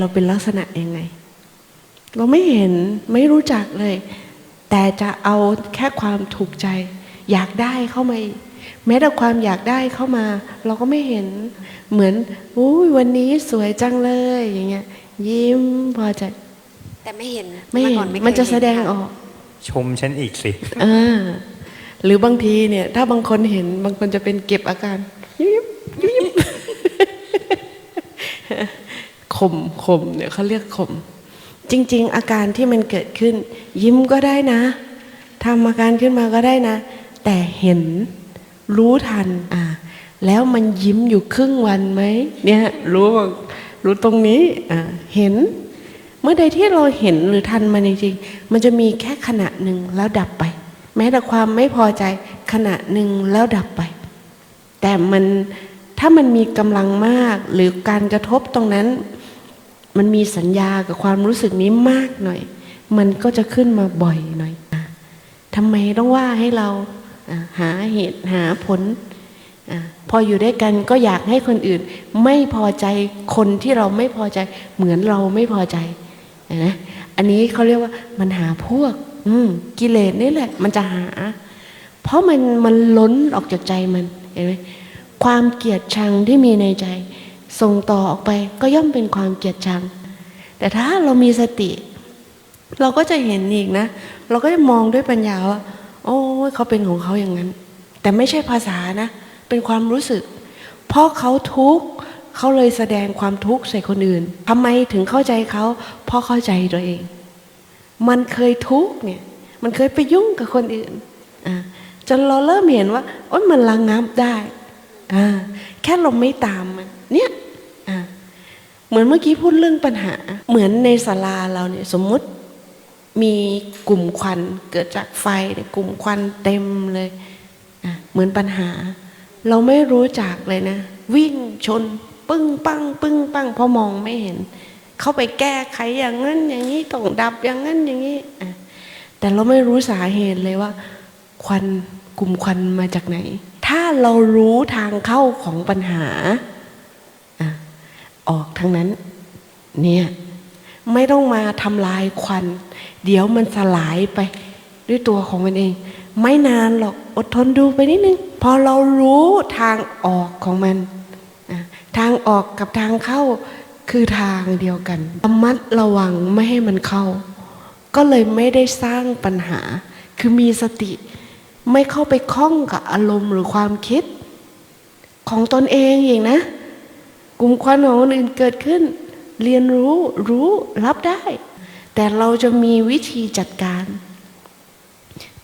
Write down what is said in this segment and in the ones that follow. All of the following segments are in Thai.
เราเป็นลักษณะยังไง เราไม่เห็นไม่รู้จักเลย แต่จะเอาแค่ความถูกใจ อยากได้เข้ามาอีกแม้แต่ความอยากได้เข้ามา เราก็ไม่เห็นเหมือนอุ้ยวันนี้สวยจังเลยอย่างเงี้ย ยิ้มพอใจแต่ไม่เห็นไม่เห็ก่อนคยมันจะแสดงเห็ค่ออก ชมฉันอีกสิอ่าหรือบางทีเนี่ย ถ้าบางคนเห็นบางคนจะเป็นเก็บอาการยิ้มยิ้ม ข่มข่มเนี่ยเขาเรียกข่มจริง ๆ อาการที่มันเกิดขึ้น ยิ้มก็ได้นะทำอาการขึ้นมาก็ได้นะ แต่เห็นรู้ทันอ่าแล้วมันยิ้มอยู่ครึ่งวันไหมเนี่ยรู้ว่ารู้ตรงนี้อ่าเห็น เมื่อใดที่เราเห็นหรือทันมันจริงๆมันจะมีแค่ขณะหนึ่งแล้วดับไป แม้แต่ความไม่พอใจขณะหนึ่งแล้วดับไป แต่มันถ้ามันมีกำลังมากหรือการกระทบตรงนั้น มันมีสัญญากับความรู้สึกนี้มากหน่อย มันก็จะขึ้นมาบ่อยหน่อยทำไมต้องว่าให้เราหาเหตุหาผลอพออยู่ด้วยกันก็อยากให้คนอื่น ไม่พอใจคนที่เราไม่พอใจ เหมือนเราไม่พอใจนะอันนี้เขาเรียกว่ามันหาพวก อืกิเลสนี่แหละ มันจะหา เพราะมันมันล้นออกจากใจมันเห็นไหมความเกลียดชังที่มีในใจ ส่งต่อออกไปก็ย่อมเป็นความเกลียดชัง แต่ถ้าเรามีสติ เราก็จะเห็นอีกนะ เราก็จะมองด้วยปัญญาว่า โอ้เขาเป็นของเขาอย่างนั้น แต่ไม่ใช่ภาษานะ เป็นความรู้สึก เพราะเขาทุกข์เขาเลยแสดงความทุกข์ใส่คนอื่นทำไมถึงเข้าใจเขาเพราะเข้าใจตัวเอง มันเคยทุกข์เนี่ย มันเคยไปยุ่งกับคนอื่นอ่าจนเราเริ่มเห็นว่าโอ๊ยมันระงงับได้ อ่า แค่เราไม่ตามมันเนี่ย เหมือนเมื่อกี้พูดเรื่องปัญหา เหมือนในศาลาเราเนี่ยสมมุติมีกลุ่มควันเกิดจากไฟเนี่ยกลุ่มควันเต็มเลยอะเหมือนปัญหา เราไม่รู้จักเลยนะ วิ่งชน ปึ้งปังปึ้งปังเพราะมองไม่เห็น เข้าไปแก้ไขอย่างนั้นอย่างนี้ต้องดับอย่างนั้นอย่างนี้แต่เราไม่รู้สาเหตุเลยว่า ควันกลุ่มควันมาจากไหน ถ้าเรารู้ทางเข้าของปัญหา ออกทางนั้น เนี่ย ไม่ต้องมาทำลายควัน เดี๋ยวมันสลายไป ด้วยตัวของมันเอง ไม่นานหรอกอดทนดูไปนิดนึง พอเรารู้ทางออกของมัน ทางออกกับทางเข้าคือทางเดียวกันระมัดระวังไม่ให้มันเข้า ก็เลยไม่ได้สร้างปัญหา คือมีสติ ไม่เข้าไปคล้องกับอารมณ์หรือความคิด ของตนเองเองนะ กลุ่มควันของคนอื่นเกิดขึ้น เรียนรู้รู้รับได้ แต่เราจะมีวิธีจัดการ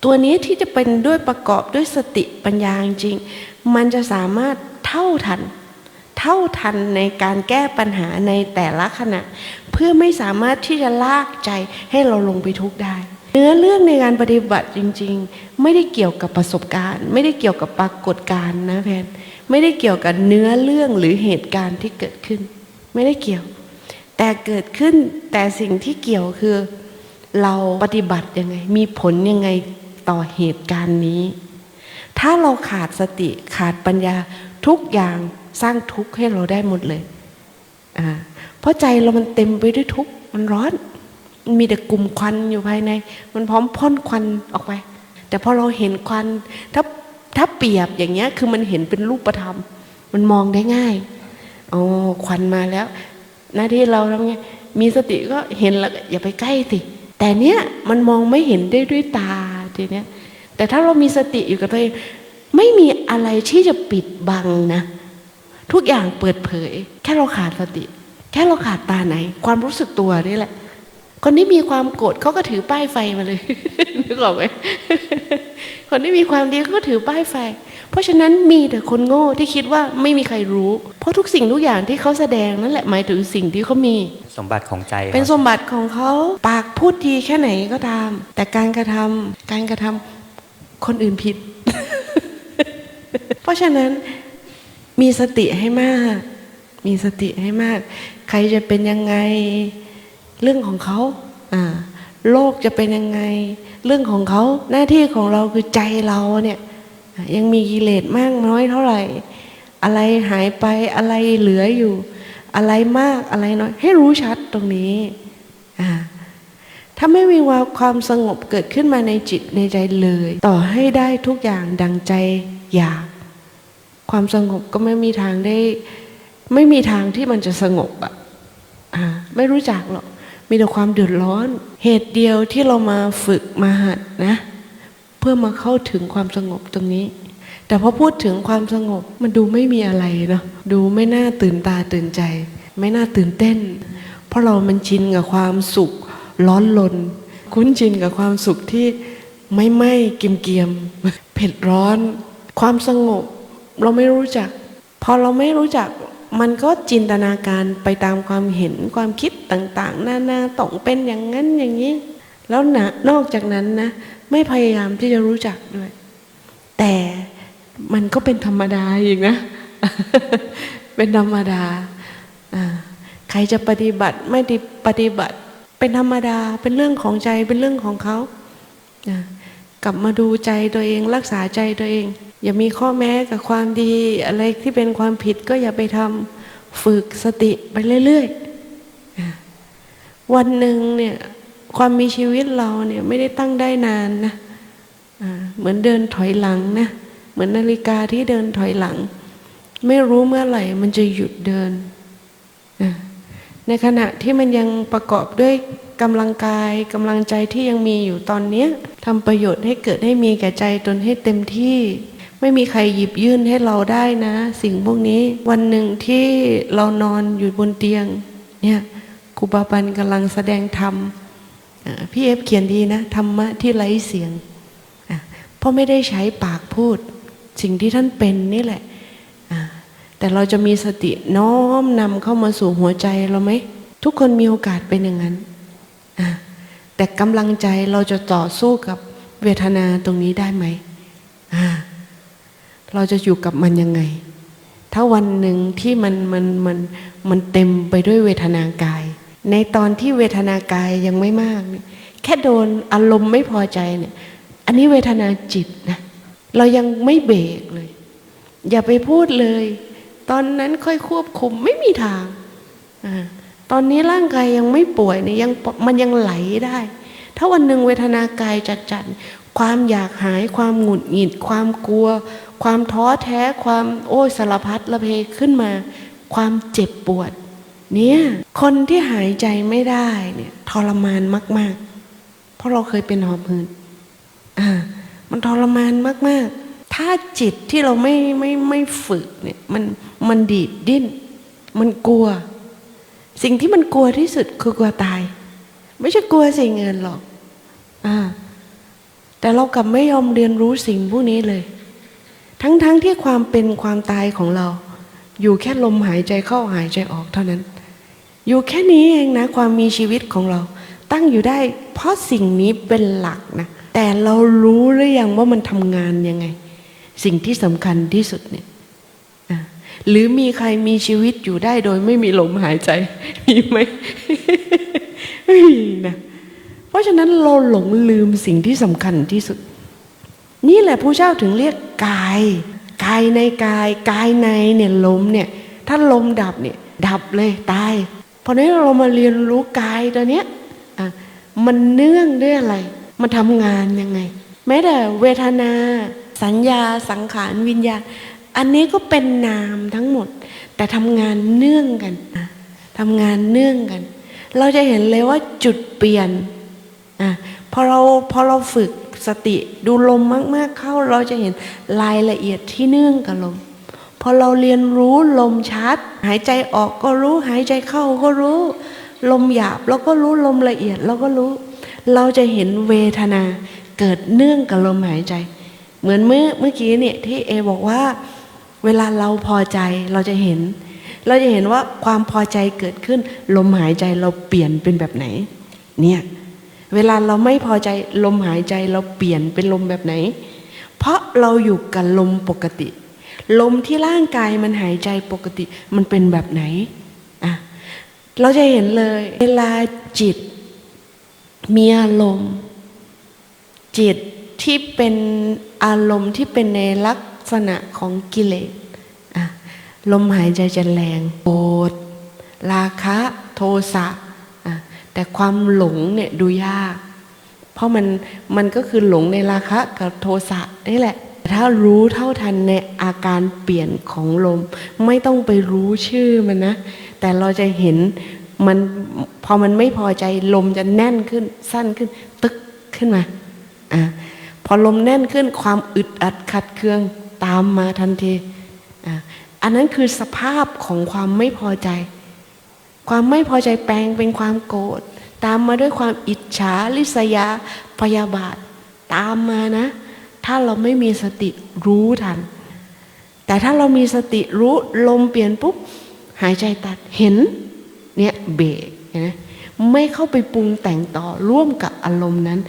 ตัวนี้ที่จะเป็นด้วยประกอบด้วยสติปัญญาจริง มันจะสามารถเท่าทัน เท่าทันในการแก้ปัญหาในแต่ละขณะ เพื่อไม่สามารถที่จะลากใจให้เราลงไปทุกข์ได้เนื้อเรื่องในการปฏิบัติจริง ๆ ไม่ได้เกี่ยวกับประสบการณ์ ไม่ได้เกี่ยวกับปรากฏการณ์นะแพน ไม่ได้เกี่ยวกับเนื้อเรื่องหรือเหตุการณ์ที่เกิดขึ้น ไม่ได้เกี่ยว แต่เกิดขึ้นแต่สิ่งที่เกี่ยวคือ เราปฏิบัติยังไง มีผลยังไงต่อเหตุการณ์นี้ ถ้าเราขาดสติขาดปัญญาทุกอย่างสร้างทุกข์ให้เราได้หมดเลยอ่าเพราะใจเรามันเต็มไปด้วยทุกข์มันร้อนมันมีแต่กลุ่มควันอยู่ภายใน มันพร้อมพ่นควันออกไป แต่พอเราเห็นควัน ถ้า ถ้าเปรียบอย่างเงี้ยคือมันเห็นเป็นรูปธรรม มันมองได้ง่ายอ๋อควันมาแล้ว หน้าที่เราทำไงมีสติก็เห็นแล้วอย่าไปใกล้สิแต่เนี้ยมันมองไม่เห็นได้ด้วยตาทีเนี้ยแต่ถ้าเรามีสติอยู่กับตัวเองไม่มีอะไรที่จะปิดบังนะ ทุกอย่างเปิดเผย แค่เราขาดสติ แค่เราขาดตาไหน ความรู้สึกตัวนี่แหละ คนที่มีความโกรธเขาก็ถือป้ายไฟมาเลยนึกออกไหมคนที่มีความดีเขาก็ถือป้ายไฟ เพราะฉะนั้นมีแต่คนโง่ที่คิดว่าไม่มีใครรู้ เพราะทุกสิ่งทุกอย่างที่เขาแสดงนั่นแหละหมายถึงสิ่งที่เขามี สมบัติของใจ เป็นครับสมบัติของเขาปากพูดดีแค่ไหนก็ตาม แต่การกระทำการกระทำคนอื่นผิด เพราะฉะนั้นมีสติให้มาก มีสติให้มาก ใครจะเป็นยังไง เรื่องของเขาอ่าโลกจะเป็นยังไง เรื่องของเขาหน้าที่ของเราคือใจเราเนี่ยอะยังมีกิเลสมากน้อยเท่าไหร่ อะไรหายไปอะไรเหลืออยู่ อะไรมากอะไรน้อย ให้รู้ชัดตรงนี้อ่าถ้าไม่มีว่าความสงบเกิดขึ้นมาในจิตในใจเลย ต่อให้ได้ทุกอย่างดังใจอยาก ความสงบก็ไม่มีทางได้ ไม่มีทางที่มันจะสงบอะอ่าไม่รู้จักหรอก มีแต่ความเดือดร้อน เหตุเดียวที่เรามาฝึกมาหัดนะ เพื่อมาเข้าถึงความสงบตรงนี้ แต่พอพูดถึงความสงบมันดูไม่มีอะไรเนาะดูไม่น่าตื่นตาตื่นใจ ไม่น่าตื่นเต้น เพราะเรามันชินกับความสุขร้อนลน คุ้นชินกับความสุขที่ไม่ไหม้เกียมเกียมๆเผ็ดร้อน ความสงบ เราไม่รู้จัก พอเราไม่รู้จัก มันก็จินตนาการไปตามความเห็นความคิดต่างๆ นานาต้องเป็นอย่างนั้นอย่างนี้ แล้วนะนอกจากนั้นนะ ไม่พยายามที่จะรู้จักด้วย แต่มันก็เป็นธรรมดาอีกนะ เป็นธรรมดา ใครจะปฏิบัติไม่ด้ปฏิบัติ เป็นธรรมดา เป็นเรื่องของใจ เป็นเรื่องของเขา กลับมาดูใจตัวเอง รักษาใจตัวเอง อย่ามีข้อแม้กับความดี อะไรที่เป็นความผิดก็อย่าไปทำฝึกสติไปเรื่อยๆ วันหนึ่งเนี่ยความมีชีวิตเราเนี่ยไม่ได้ตั้งได้นานนะเหมือนเดินถอยหลังนะเหมือนนาฬิกาที่เดินถอยหลัง ไม่รู้เมื่อไหร่มันจะหยุดเดิน ในขณะที่มันยังประกอบด้วยกำลังกายกำลังใจที่ยังมีอยู่ตอนนี้ทำประโยชน์ให้เกิดให้มีแก่ใจตนให้เต็มที่ ไม่มีใครหยิบยื่นให้เราได้นะ สิ่งพวกนี้ วันหนึ่งที่เรานอนอยู่บนเตียง เนี่ยครูบาปันกำลังแสดงธรรมพี่เอฟเขียนดีนะธรรมะที่ไร้เสียงอะเพราะไม่ได้ใช้ปากพูด สิ่งที่ท่านเป็นนี่แหละแต่เราจะมีสติน้อมนำเข้ามาสู่หัวใจเราไหม ทุกคนมีโอกาสเป็นอย่างนั้น แต่กำลังใจเราจะต่อสู้กับเวทนาตรงนี้ได้ไหม เราจะอยู่กับมันยังไง ถ้าวันหนึ่งที่มันมันมันมันเต็มไปด้วยเวทนากาย ในตอนที่เวทนากายยังไม่มากเนี่ยแค่โดนอารมณ์ไม่พอใจเนี่ย อันนี้เวทนาจิตนะ เรายังไม่เบรกเลย อย่าไปพูดเลย ตอนนั้นค่อยควบคุมไม่มีทางอาตอนนี้ร่างกายยังไม่ป่วยเนี่ยยังมันยังไหลได้ ถ้าวันหนึ่งเวทนากายจัดจัดความอยากหายความหงุดหงิดความกลัว ความท้อแท้ความโอ้ยสารพัดระเพขึ้นมา ความเจ็บปวด เนี่ยคนที่หายใจไม่ได้เนี่ยทรมานมาก ๆ เพราะเราเคยเป็นหอบหืดอ่ามันทรมานมาก ๆ ถ้าจิตที่เราไม่ไม่ไม่ฝึกเนี่ยมันมันดีดดิ้น มันกลัว สิ่งที่มันกลัวที่สุดคือกลัวตาย ไม่ใช่กลัวสิ่งเงินหรอกอ่าแต่เรากลับไม่ยอมเรียนรู้สิ่งพวกนี้เลย ทั้งๆทที่ความเป็นความตายของเรา อยู่แค่ลมหายใจเข้าหายใจออกเท่านั้น อยู่แค่นี้เองนะ ความมีชีวิตของเรา ตั้งอยู่ได้ เพราะสิ่งนี้เป็นหลักนะ แต่เรารู้หรือยังว่ามันทำงานยังไง สิ่งที่สำคัญที่สุดเนี่ยหรือมีใครมีชีวิตอยู่ได้โดยไม่มีลมหายใจ มีไหมไม่มีนะ เพราะฉะนั้นเราหลงลืมสิ่งที่สำคัญที่สุด นี่แหละผู้เจ้าถึงเรียกกาย กายในกาย กายในเนี่ยลมเนี่ย ถ้าลมดับเนี่ยดับเลยตาย เพราะนั้นเรามาเรียนรู้กายตัวเนี้ยมันเนื่องด้วยอะไร มันทำงานยังไง แม้แต่เวทนา สัญญาสังขารวิญญาณ อันนี้ก็เป็นนามทั้งหมด แต่ทำงานเนื่องกันทำงานเนื่องกัน เราจะเห็นเลยว่าจุดเปลี่ยนอพอเราพอเราฝึก สติดูลมมากๆเข้าเราจะเห็นรายละเอียดที่เนื่องกับลม พอเราเรียนรู้ลมชัด หายใจออกก็รู้หายใจเข้าก็รู้ ลมหยาบเราก็รู้ลมละเอียดเราก็รู้ เราจะเห็นเวทนาเกิดเนื่องกับลมหายใจ เหมือนเมื่อเมื่อกี้เนี่ยที่เอบอกว่า เวลาเราพอใจเราจะเห็น เราจะเห็นว่าความพอใจเกิดขึ้น ลมหายใจเราเปลี่ยนเป็นแบบไหน เนี่ย เวลาเราไม่พอใจลมหายใจเราเปลี่ยนเป็นลมแบบไหน เพราะเราอยู่กับลมปกติ ลมที่ร่างกายมันหายใจปกติมันเป็นแบบไหนอะเราจะเห็นเลย เวลาจิตมีอารมณ์ จิตที่เป็นอารมณ์ที่เป็นในลักษณะของกิเลสลมหายใจจะแรงโกรธราคะ โทสะ แต่ความหลงเนี่ยดูยาก เพราะมันมันก็คือหลงในราคะกับโทสะนี่แหละ ถ้ารู้เท่าทันในอาการเปลี่ยนของลม ไม่ต้องไปรู้ชื่อมันนะ แต่เราจะเห็นมันพอมันไม่พอใจลมจะแน่นขึ้นสั้นขึ้น ตึกขึ้นมาอะพอลมแน่นขึ้นความอึดอัดขัดเคืองตามมาทันทีอะอันนั้นคือสภาพของความไม่พอใจ ความไม่พอใจแปลงเป็นความโกรธ ตามมาด้วยความอิจฉาริษยาพยาบาท ตามมานะ ถ้าเราไม่มีสติรู้ทัน แต่ถ้าเรามีสติรู้ลมเปลี่ยนปุ๊บ หายใจตัดเห็น เนี่ยเบรกเห็นไหมไม่เข้าไปปรุงแต่งต่อร่วมกับอารมณ์นั้น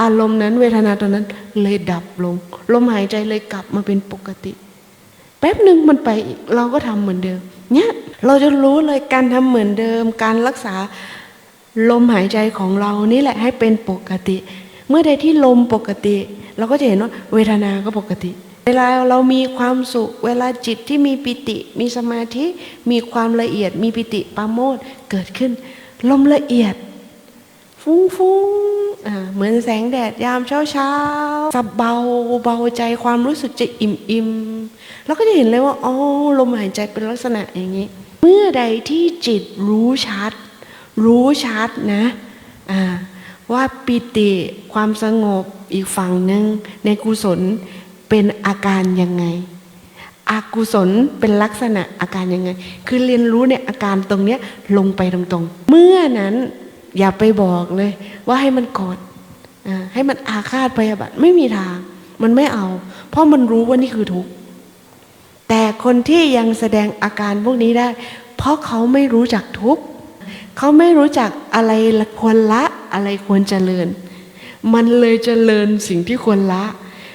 อารมณ์นั้นเวทนาตัวนั้นเลยดับลง ลมหายใจเลยกลับมาเป็นปกติ แป๊บหนึ่งมันไปอีกเราก็ทำเหมือนเดิม เนี่ยเราจะรู้เลยการทำเหมือนเดิม การรักษาลมหายใจของเรานี่แหละให้เป็นปกติ เมื่อใดที่ลมปกติ เราก็จะเห็นว่าเวทนาก็ปกติ เวลาเรามีความสุข เวลาจิตที่มีปิติ มีสมาธิ มีความละเอียด มีปิติปาโมดเกิดขึ้น ลมละเอียด ฟุ้งฟุ้งเหมือนแสงแดดยามเช้าเช้าๆสับเบาเบาใจความรู้สึกจะอิ่มอิ่มแล้วก็จะเห็นเลยว่าอ๋อลมหายใจเป็นลักษณะอย่างนี้ เมื่อใดที่จิตรู้ชัด รู้ชัดนะอ่าว่าปิติความสงบอีกฝั่งหนึ่งในกุศลเป็นอาการยังไง อากุศลเป็นลักษณะอาการยังไง คือเรียนรู้ในอาการตรงเนี้ยลงไปตรงๆ เมื่อนั้น อย่าไปบอกเลย ว่าให้มันกอดอให้มันอาฆาตพยาบาทไม่มีทาง มันไม่เอา เพราะมันรู้ว่านี่คือทุกข์แต่คนที่ยังแสดงอาการพวกนี้ได้ เพราะเขาไม่รู้จักทุกข์เขาไม่รู้จักอะไรควรละอะไรควรเจริญ มันเลยเจริญสิ่งที่ควรละ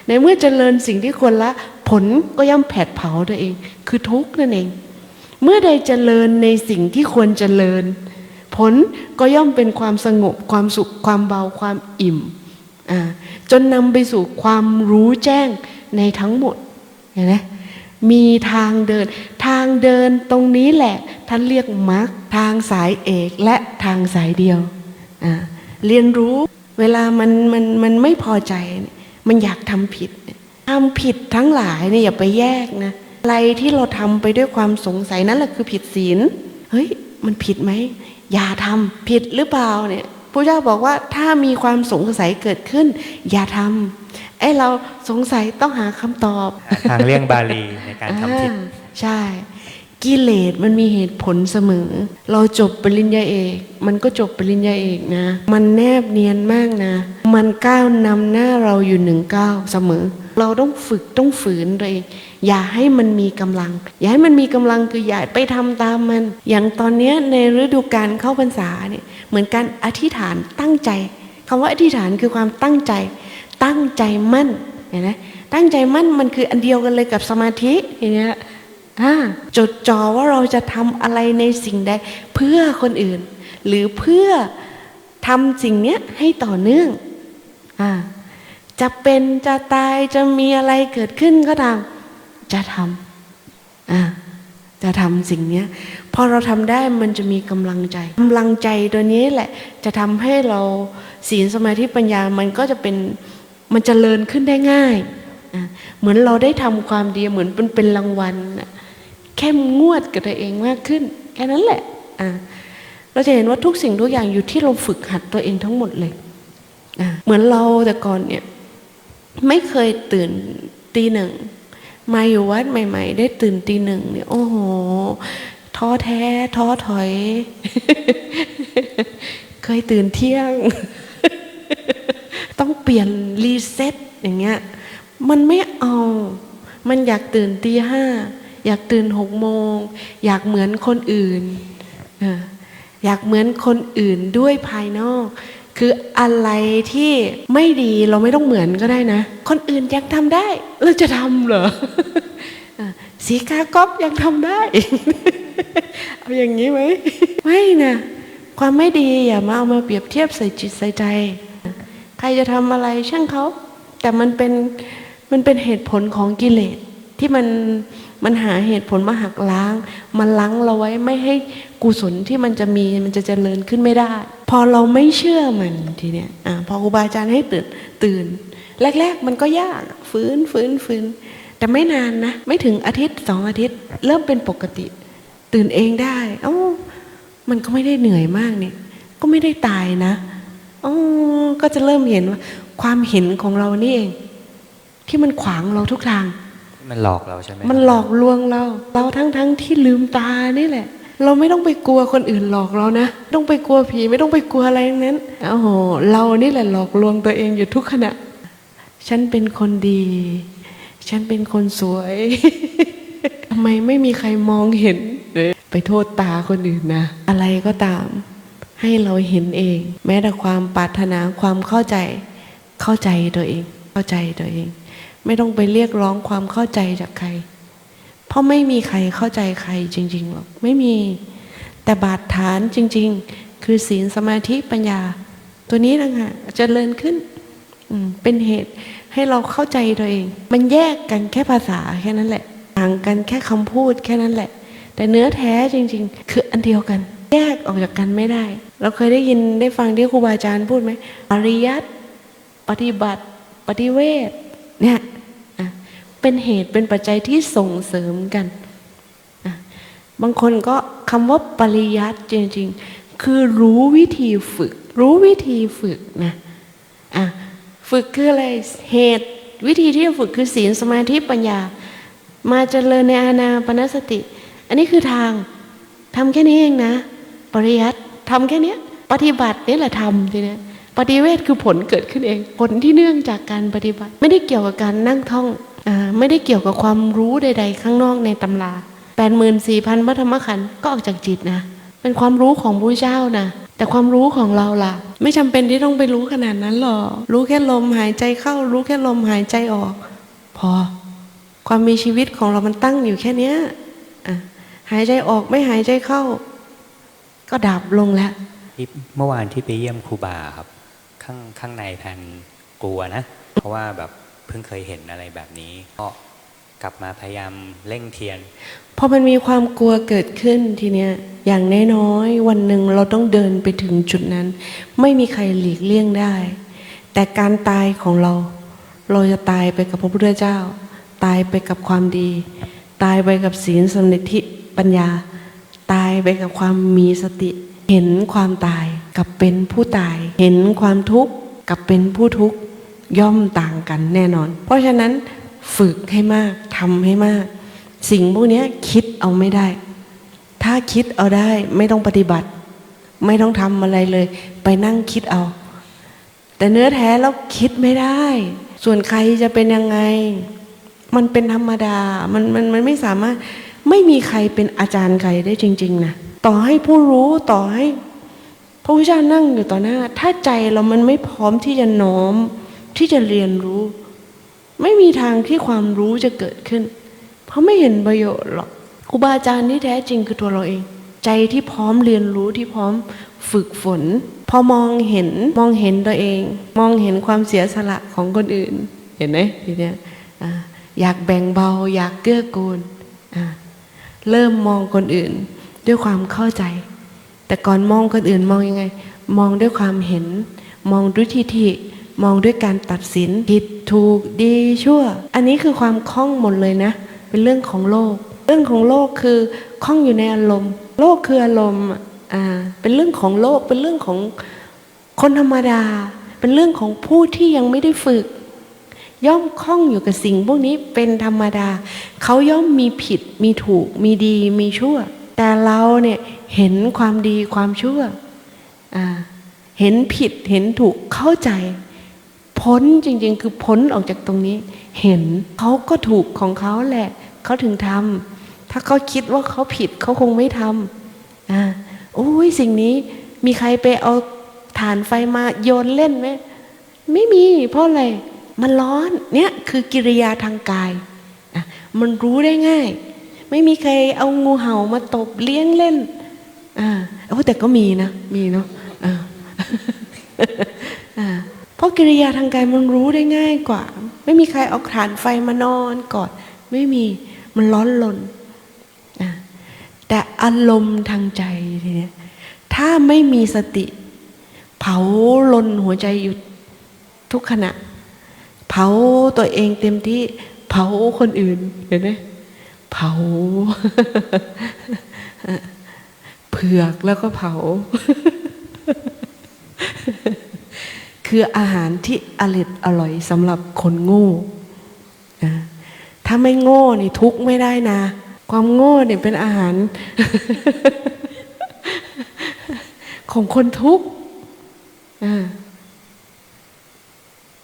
ในเมื่อเจริญสิ่งที่ควรละ ผลก็ย่อมแผดเผาตัวเอง คือทุกข์นั่นเอง เมื่อใดเจริญในสิ่งที่ควรเจริญ ผลก็ย่อมเป็นความสงบความสุขความเบาความอิ่มจนนำไปสู่ความรู้แจ้งในทั้งหมดเห็นไหมมีทางเดิน ทางเดินตรงนี้แหละ ท่านเรียกมรรคทางสายเอกและทางสายเดียว เรียนรู้เวลามันมันมันไม่พอใจ มันอยากทำผิดทำผิดทั้งหลายเนี่ยอย่าไปแยกนะอะไรที่เราทำไปด้วยความสงสัยนั่นแหละคือผิดศีลเฮ้ยมันผิดไหม อย่าทำผิดหรือเปล่าเนี่ยพระเจ้าบอกว่าถ้ามีความสงสัยเกิดขึ้น อย่าทำไอ้เราสงสัยต้องหาคำตอบ ทางเลี่ยงบาลีในการทำผิดอ่าใช่ กิเลสมันมีเหตุผลเสมอ เราจบปริญญาเอก มันก็จบปริญญาเอกนะ มันแนบเนียนมากนะ มันก้าวนำหน้าเราอยู่หนึ่งก้าวเสมอ เราต้องฝึกต้องฝืนตัวเองอย่าให้มันมีกำลัง อย่าให้มันมีกำลังคืออย่าไปทำตามมัน อย่างตอนนี้ในฤดูการเข้าพรรษาเนี่ยเหมือนการอธิษฐานตั้งใจคำว่าอธิษฐานคือความตั้งใจ ตั้งใจมั่นเห็นไหมตั้งใจมั่นมันคืออันเดียวกันเลยกับสมาธิอย่างเงี้ย จดจ่อว่าเราจะทำอะไรในสิ่งใดเพื่อคนอื่น หรือเพื่อทำสิ่งเนี้ยให้ต่อเนื่องอจะเป็นจะตายจะมีอะไรเกิดขึ้นก็ตามจะทำจะทำสิ่งเนี้ยพอเราทำได้มันจะมีกำลังใจกำลังใจตัวนี้แหละ จะทำให้เราศีลสมาธิปัญญามันก็จะเป็นมันจเจริญขึ้นได้ง่าย เหมือนเราได้ทำความดีเหมือนเป็นเป็นรางวัลนะ เข้มงวดกับตัวเองมากขึ้น แค่นั้นแหละอะเราจะเห็นว่าทุกสิ่งทุกอย่างอยู่ที่เราฝึกหัดตัวเองทั้งหมดเลยอะเหมือนเราแต่ก่อนเนี่ยไม่เคยตื่นตีหนึ่งมาอยู่วัดใหม่ ๆ ได้ตื่นตีหนึ่งเนี่ยโอ้โหท้อแท้ท้อถอย เคยตื่นเที่ยง ต้องเปลี่ยนรีเซ็ตอย่างเงี้ย มันไม่เอา มันอยากตื่นตีห้า อยากตื่นหกโมง อยากเหมือนคนอื่น อยากเหมือนคนอื่นด้วยภายนอก คืออะไรที่ไม่ดีเราไม่ต้องเหมือนก็ได้นะ คนอื่นยังทำได้ เราจะทำเหรอสีกาก๊อฟยังทำได้ เอาอย่างนี้ไหมไม่นะความไม่ดีอย่ามาเอามาเปรียบเทียบใส่จิตใส่ใจ ใครจะทำอะไรช่างเขา แต่มันเป็นมันเป็นเหตุผลของกิเลสที่มัน มันหาเหตุผลมาหักล้างมันล้างเราไว้ไม่ให้กุศลที่มันจะมีมันจะเจริญขึ้นไม่ได้ พอเราไม่เชื่อมันทีเนี้ยอ่าพอครูบาอาจารย์ให้ตื่นตื่น แรก ๆ มันก็ยากฟื้นฟื้นฟื้นแต่ไม่นานนะ ไม่ถึงอาทิตย์สองอาทิตย์ เริ่มเป็นปกติ ตื่นเองได้เอ้มันก็ไม่ได้เหนื่อยมากนี่ก็ไม่ได้ตายนะโอ๋อก็จะเริ่มเห็นว่า ความเห็นของเรานี่เอง ที่มันขวางเราทุกทาง มันหลอกเราใช่ไหมมันหลอกลวงเรา เราทั้งทั้งๆที่ลืมตานี่แหละ เราไม่ต้องไปกลัวคนอื่นหลอกเรานะไม่ต้องไปกลัวผีไม่ต้องไปกลัวอะไรทั้งนั้นโอ้โหเรานี่แหละหลอกลวงตัวเองอยู่ทุกขณะ ฉันเป็นคนดี ฉันเป็นคนสวยทำไมไม่มีใครมองเห็นไปโทษตาคนอื่นนะ อะไรก็ตาม ให้เราเห็นเอง แม้แต่ความปรารถนาความเข้าใจ เข้าใจตัวเอง เข้าใจตัวเอง ไม่ต้องไปเรียกร้องความเข้าใจจากใคร เพราะไม่มีใครเข้าใจใครจริงๆหรอกไม่มี แต่บาดฐานจริง ๆ คือศีลสมาธิปัญญา ตัวนี้นะฮะเจริญขึ้นเป็นเหตุให้เราเข้าใจตัวเอง มันแยกกันแค่ภาษาแค่นั้นแหละต่างกันแค่คำพูดแค่นั้นแหละ แต่เนื้อแท้จริง ๆ คืออันเดียวกัน แยกออกจากกันไม่ได้ เราเคยได้ยินได้ฟังที่ครูบาอาจารย์พูดไหมปริยัติปฏิบัติ ปฏิเวทเนี่ย เป็นเหตุเป็นปัจจัยที่ส่งเสริมกัน บางคนก็คำว่าปริยัติจริง ๆ คือรู้วิธีฝึก รู้วิธีฝึกนะะฝึกคืออะไรเหตุวิธีที่จะฝึกคือศีลสมาธิปัญญา มาเจริญในอาณาปณสติ อันนี้คือทางทำแค่นี้เองนะ ปริยัติทำแค่นี้ปฏิบัตินี่แหละทำทีนี้ปฏิเวทคือผลเกิดขึ้นเอง ผลที่เนื่องจากการปฏิบัติ ไม่ได้เกี่ยวกับการนั่งท่อง ไม่ได้เกี่ยวกับความรู้ใด ๆ ข้างนอกในตำราแปดหมื่นสี่พันพระธรรมขันธ์ก็ออกจากจิตนะ เป็นความรู้ของพระเจ้านะแต่ความรู้ของเราล่ะ ไม่จำเป็นที่ต้องไปรู้ขนาดนั้นหรอกรู้แค่ลมหายใจเข้า รู้แค่ลมหายใจออก พอ ความมีชีวิตของเรามันตั้งอยู่แค่เนี้ยหายใจออกไม่หายใจเข้า ก็ดับลงแล้วเมื่อวานที่ไปเยี่ยมครูบาครับ ข้างข้างในแพนกลัวนะ เพราะว่าแบบ เพิ่งเคยเห็นอะไรแบบนี้ก็กลับมาพยายามเร่งเทียนพอมันมีความกลัวเกิดขึ้นทีเนี้ยอย่างน้อยๆวันหนึ่งเราต้องเดินไปถึงจุดนั้น ไม่มีใครหลีกเลี่ยงได้ แต่การตายของเรา เราจะตายไปกับพระพุทธเจ้า ตายไปกับความดี ตายไปกับศีลสมาธิปัญญา ตายไปกับความมีสติ เห็นความตายกับเป็นผู้ตาย เห็นความทุกข์กับเป็นผู้ทุกข์ ย่อมต่างกันแน่นอน เพราะฉะนั้นฝึกให้มากทำให้มาก สิ่งพวกนี้คิดเอาไม่ได้ ถ้าคิดเอาได้ไม่ต้องปฏิบัติ ไม่ต้องทำอะไรเลย ไปนั่งคิดเอา แต่เนื้อแท้แล้วคิดไม่ได้ ส่วนใครจะเป็นยังไง มันเป็นธรรมดามันมันมันไม่สามารถไม่มีใครเป็นอาจารย์ใครได้จริง ๆนะต่อให้ผู้รู้ต่อให้พระพุทธเจ้านั่งอยู่ต่อหน้า ถ้าใจเรามันไม่พร้อมที่จะน้อม ที่จะเรียนรู้ ไม่มีทางที่ความรู้จะเกิดขึ้น เพราะไม่เห็นประโยชน์หรอกครูบาอาจารย์ที่แท้จริงคือตัวเราเอง ใจที่พร้อมเรียนรู้ที่พร้อมฝึกฝน พอมองเห็นมองเห็นตัวเอง มองเห็นความเสียสละของคนอื่น เห็นไหมทีเนี้ยอยากแบ่งเบา อยากเกื้อกูลเริ่มมองคนอื่นด้วยความเข้าใจ แต่ก่อนมองคนอื่นมองยังไง มองด้วยความเห็น มองด้วยทิฏฐิ มองด้วยการตัดสินผิดถูกดีชั่ว อันนี้คือความคล่องหมดเลยนะ เป็นเรื่องของโลก เรื่องของโลกคือคล่องอยู่ในอารมณ์ โลกคืออารมณ์อ่าเป็นเรื่องของโลกเป็นเรื่องของคนธรรมดา เป็นเรื่องของผู้ที่ยังไม่ได้ฝึก ย่อมคล่องอยู่กับสิ่งพวกนี้เป็นธรรมดา เขาย่อมมีผิดมีถูกมีดีมีชั่ว แต่เราเนี่ยเห็นความดีความชั่วอ่าเห็นผิดเห็นถูกเข้าใจ พ้นจริง ๆ คือพ้นออกจากตรงนี้ เห็นเขาก็ถูกของเขาแหละเขาถึงทำถ้าเขาคิดว่าเขาผิดเขาคงไม่ทำอ่าโอ้ยสิ่งนี้มีใครไปเอาฐานไฟมาโยนเล่นไหมไม่มี เพราะอะไรมันร้อนเนี่ยคือกิริยาทางกายมันรู้ได้ง่าย ไม่มีใครเอางูเห่ามาตบเลี้ยงเล่นอ่าโอ้แต่ก็มีนะ มีเนาะอ่า เพราะกิริยาทางกายมันรู้ได้ง่ายกว่า ไม่มีใครเอาฐานไฟมานอนกอดไม่มีมันร้อนลนแต่อารมณ์ทางใจทีเนี้ยถ้าไม่มีสติ เผาลนหัวใจอยู่ทุกขณะ เผาตัวเองเต็มที่เผาคนอื่นเห็นไหมเผา เผือกแล้วก็เผา คืออาหารที่อร่อยอร่อยสำหรับคนโง่ถ้าไม่โง่นี่ทุกไม่ได้นะ ความโง่เนี่ยเป็นอาหาร ของคนทุกข์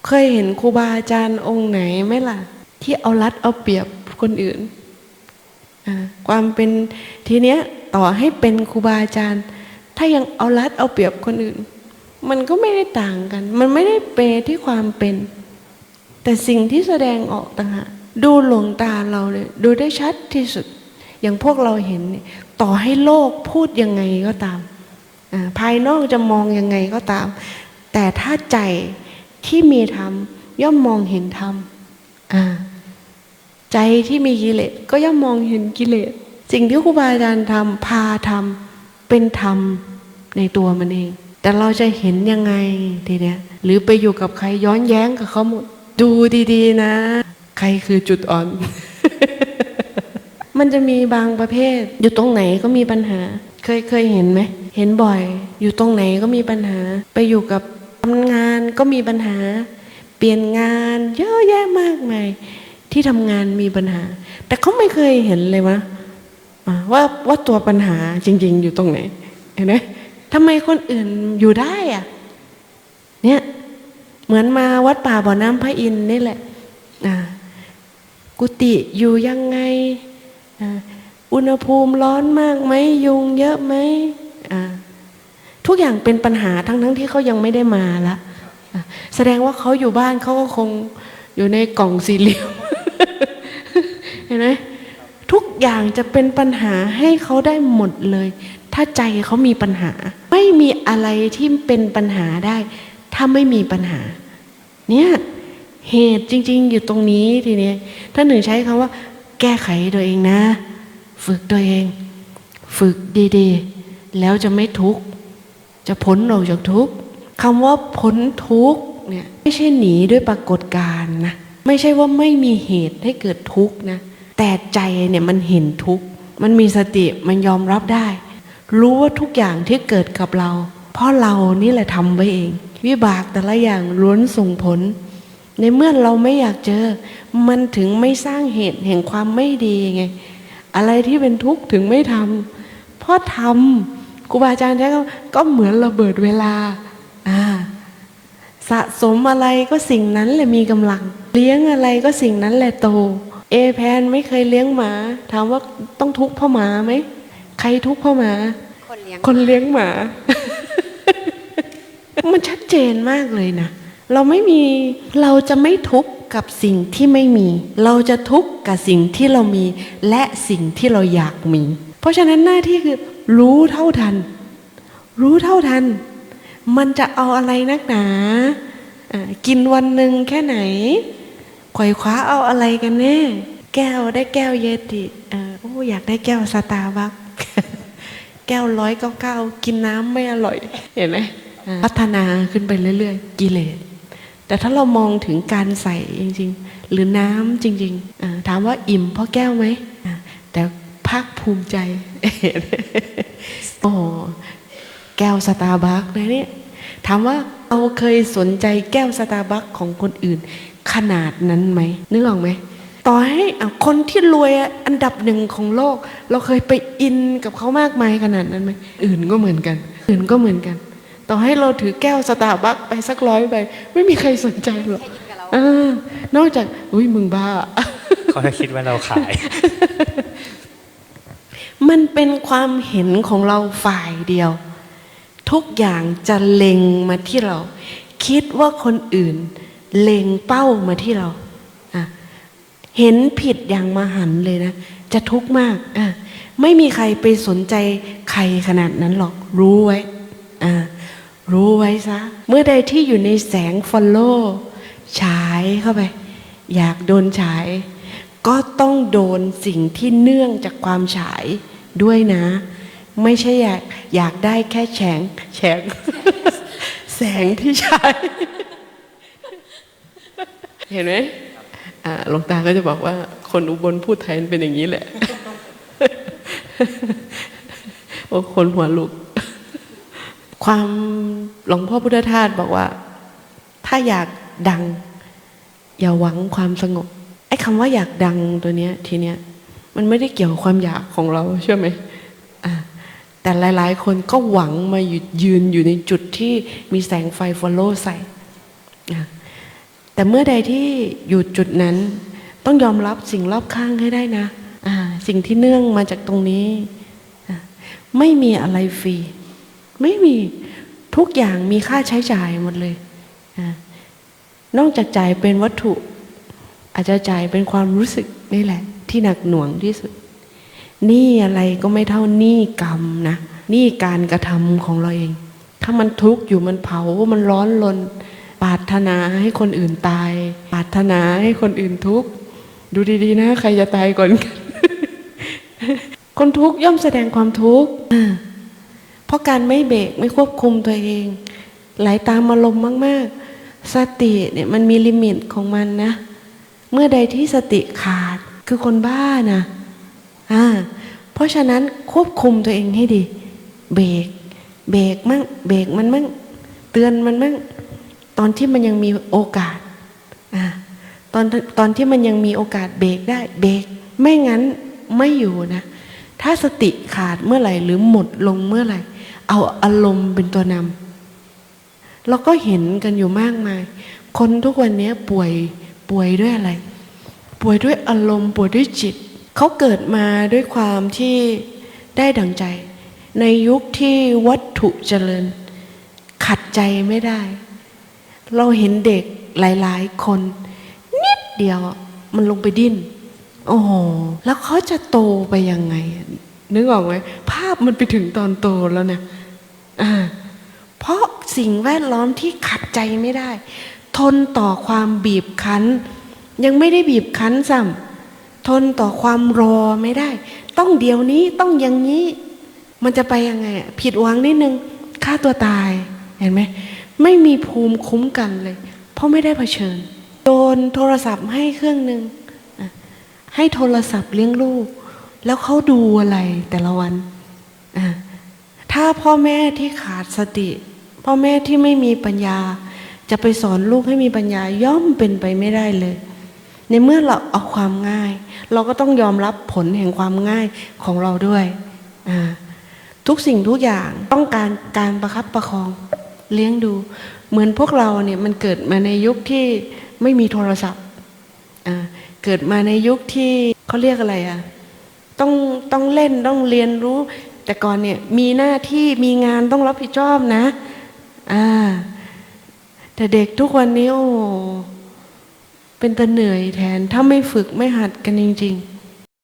เคยเห็นครูบาอาจารย์องค์ไหนไหมล่ะ ที่เอารัดเอาเปรียบคนอื่นความเป็นทีเนี้ยต่อให้เป็นครูบาอาจารย์ ถ้ายังเอารัดเอาเปรียบคนอื่น มันก็ไม่ได้ต่างกัน มันไม่ได้เปรที่ความเป็น แต่สิ่งที่แสดงออกต่างหากดูหลวงตาเราเนี่ยดูได้ชัดที่สุด อย่างพวกเราเห็น ต่อให้โลกพูดยังไงก็ตามอ่าภายนอกจะมองยังไงก็ตาม แต่ถ้าใจที่มีธรรมย่อมมองเห็นธรรมอ่าใจที่มีกิเลสก็ย่อมมองเห็นกิเลส สิ่งที่ครูบาอาจารย์ทำพาทำเป็นธรรมในตัวมันเอง แต่เราจะเห็นยังไงทีเนี้ยหรือไปอยู่กับใครย้อนแย้งกับเขาหมดดูดีๆนะ ใครคือจุดอ่อน มันจะมีบางประเภท อยู่ตรงไหนก็มีปัญหา เคยเคยเห็นไหมเห็นบ่อย อยู่ตรงไหนก็มีปัญหา ไปอยู่กับทำงานก็มีปัญหา เปลี่ยนงานเยอะแยะมากมายที่ทำงานมีปัญหา แต่เขาไม่เคยเห็นเลยวะว่าว่าตัวปัญหาจริง ๆ อยู่ตรงไหนเห็นไหม ทำไมคนอื่นอยู่ได้อะเนี่ยเหมือนมาวัดป่าบ่อน้ำพระอินทร์นี่แหละกุฏิอยู่ยังไง อุณหภูมิร้อนมากไหมยุงเยอะไหมทุกอย่างเป็นปัญหาทั้งทั้งๆที่เขายังไม่ได้มาล่ะแสดงว่าเขาอยู่บ้านเขาก็คงอยู่ในกล่องสี่เหลี่ยมเห็นไหมทุกอย่างจะเป็นปัญหาให้เขาได้หมดเลย ถ้าใจเขามีปัญหา ไม่มีอะไรที่เป็นปัญหาได้ ถ้าไม่มีปัญหา เนี่ยเหตุจริง ๆ อยู่ตรงนี้ทีนี้ถ้าหนึ่งใช้คำว่า แก้ไขตัวเองนะ ฝึกตัวเอง ฝึกดีๆ แล้วจะไม่ทุกข์จะพ้นออกจากทุกข์คำว่าพ้นทุกข์เนี่ยไม่ใช่หนีด้วยปรากฏการณ์นะไม่ใช่ว่าไม่มีเหตุให้เกิดทุกข์นะแต่ใจเนี่ยมันเห็นทุกข์มันมีสติมันยอมรับได้ รู้ว่าทุกอย่างที่เกิดกับเรา เพราะเรานี่แหละทำไว้เอง วิบากแต่ละอย่างล้วนส่งผล ในเมื่อเราไม่อยากเจอ มันถึงไม่สร้างเหตุแห่งความไม่ดีไง อะไรที่เป็นทุกข์ถึงไม่ทำเพราะทำครูบาอาจารย์ใช้คำก็เหมือนระเบิดเวลาอ่าสะสมอะไรก็สิ่งนั้นแหละมีกำลัง เลี้ยงอะไรก็สิ่งนั้นแหละโต เอแพนไม่เคยเลี้ยงหมา ถามว่าต้องทุกข์เพราะหมาไหม ใครทุกข์เพราะหมา คนเลี้ยงคนเลี้ยงหมา มันชัดเจนมากเลยนะ เราไม่มีเราจะไม่ทุกข์กับสิ่งที่ไม่มี เราจะทุกข์กับสิ่งที่เรามี และสิ่งที่เราอยากมี เพราะฉะนั้นหน้าที่คือ รู้เท่าทัน รู้เท่าทัน มันจะเอาอะไรนักหนาอ่ากินวันหนึ่งแค่ไหนไขว่คว้าเอาอะไรกันแน่ แก้วได้แก้วเยติอ่าโอ้อยากได้แก้วสตาร์บัค แก้วร้อยเก้าเก้ากินน้ำไม่อร่อย เห็นไหมอ่าพัฒนาขึ้นไปเรื่อยๆ กิเลส แต่ถ้าเรามองถึงการใส่จริงๆ หรือน้ำจริงๆอ่าถามว่าอิ่มเพราะแก้วไหมอ่าแต่ภาคภูมิใจ โอ้โหแก้วสตาร์บัคนะเนี่ยถามว่าเราเคยสนใจแก้วสตาร์บัคของคนอื่น ขนาดนั้นไหมนึกออกไหม ต่อให้อะคนที่รวยอันดับหนึ่งของโลก เราเคยไปอินกับเขามากมายขนาดนั้นไหมอื่นก็เหมือนกัน อื่นก็เหมือนกัน ต่อให้เราถือแก้วสตาร์บัคไปสักร้อยใบไม่มีใครสนใจหรอกแค่ยิ้มกับเราเออนอกจากอุ้ยมึงบ้าเขาจะคิดว่าเราขาย มันเป็นความเห็นของเราฝ่ายเดียว ทุกอย่างจะเล็งมาที่เรา คิดว่าคนอื่น เล็งเป้ามาที่เราอะ เห็นผิดอย่างมหันเลยนะ จะทุกข์มากอะไม่มีใครไปสนใจใครขนาดนั้นหรอก รู้ไว้อะรู้ไว้ซะ เมื่อใดที่อยู่ในแสงฟอลโล่ฉายเข้าไป อยากโดนฉาย ก็ต้องโดนสิ่งที่เนื่องจากความฉายด้วยนะ ไม่ใช่อยากอยากได้แค่แฉงแฉงแสงที่ฉาย เห็นไหม หลวงตาก็จะบอกว่า คนอุบลพูดไทยมันเป็นอย่างนี้แหละ โอ้คนหัวลุก ความหลวงพ่อพุทธทาสบอกว่า ถ้าอยากดัง อย่าหวังความสงบ ไอ้คำว่าอยากดังตัวเนี้ย ทีเนี้ย มันไม่ได้เกี่ยวกับความอยากของเราเชื่อไหมแต่หลาย ๆ คนก็หวังมาหยุดยืนอยู่ในจุดที่มีแสงไฟฟอลโล่ใส่อะ แต่เมื่อใดที่อยู่จุดนั้น ต้องยอมรับสิ่งรอบข้างให้ได้นะสิ่งที่เนื่องมาจากตรงนี้ ไม่มีอะไรฟรี ไม่มีทุกอย่างมีค่าใช้จ่ายหมดเลยอนอกจากจ่ายเป็นวัตถุ อาจจะจ่ายเป็นความรู้สึกนี่แหละ ที่หนักหน่วงที่สุดนี่อะไรก็ไม่เท่านี้กรรมนะนี้การกระทำของเราเอง ถ้ามันทุกข์อยู่มันเผา มันร้อนรน ปรารถนาให้คนอื่นตาย ปรารถนาให้คนอื่นทุกข์ ดูดีๆนะ ใครจะตายก่อนกัน คนทุกข์ย่อมแสดงความทุกข์เพราะการไม่เบรกไม่ควบคุมตัวเอง ไหลตามอารมณ์มาก ๆ สติเนี่ยมันมีลิมิตของมันนะ เมื่อใดที่สติขาดคือคนบ้านะอ่าเพราะฉะนั้นควบคุมตัวเองให้ดี เบรกเบรกมั่งเบรกมันมั่งเตือนมันมั่ง ตอนที่มันยังมีโอกาสอตอนตอนที่มันยังมีโอกาสเบรกได้เบรกไม่งั้นไม่อยู่นะ ถ้าสติขาดเมื่อไหร่ หรือหมดลงเมื่อไหร่ เอาอารมณ์เป็นตัวนำเราก็เห็นกันอยู่มากมาย คนทุกวันนี้ป่วยป่วยด้วยอะไร ป่วยด้วยอารมณ์ป่วยด้วยจิต เขาเกิดมาด้วยความที่ได้ดังใจ ในยุคที่วัตถุเจริญ ขัดใจไม่ได้ เราเห็นเด็กหลายๆ คน นิดเดียวมันลงไปดิ้น โอ้โห แล้วเขาจะโตไปยังไง นึกออกไหมภาพมันไปถึงตอนโตแล้วนะอ่าเพราะสิ่งแวดล้อมที่ขัดใจไม่ได้ ทนต่อความบีบคั้น ยังไม่ได้บีบคั้นซ้ำทนต่อความรอไม่ได้ ต้องเดี๋ยวนี้ต้องอย่างนี้ มันจะไปยังไงอะผิดหวังนิดนึงฆ่าตัวตายเห็นไหม ไม่มีภูมิคุ้มกันเลย เพราะไม่ได้เผชิญ โดนโทรศัพท์ให้เครื่องหนึ่งให้โทรศัพท์เลี้ยงลูก แล้วเขาดูอะไรแต่ละวัน ถ้าพ่อแม่ที่ขาดสติ พ่อแม่ที่ไม่มีปัญญา จะไปสอนลูกให้มีปัญญาย่อมเป็นไปไม่ได้เลย ในเมื่อเราเอาความง่าย เราก็ต้องยอมรับผลแห่งความง่ายของเราด้วย ทุกสิ่งทุกอย่างต้องการการประคับประคอง เลี้ยงดู เหมือนพวกเราเนี่ยมันเกิดมาในยุคที่ไม่มีโทรศัพท์เกิดมาในยุคที่เขาเรียกอะไรอะต้องต้องเล่นต้องเรียนรู้ แต่ก่อนเนี่ยมีหน้าที่มีงานต้องรับผิดชอบนะอ่าแต่เด็กทุกวันนี้โอ้เป็นตะเหนื่อยแทนถ้าไม่ฝึกไม่หัดกันจริง ๆ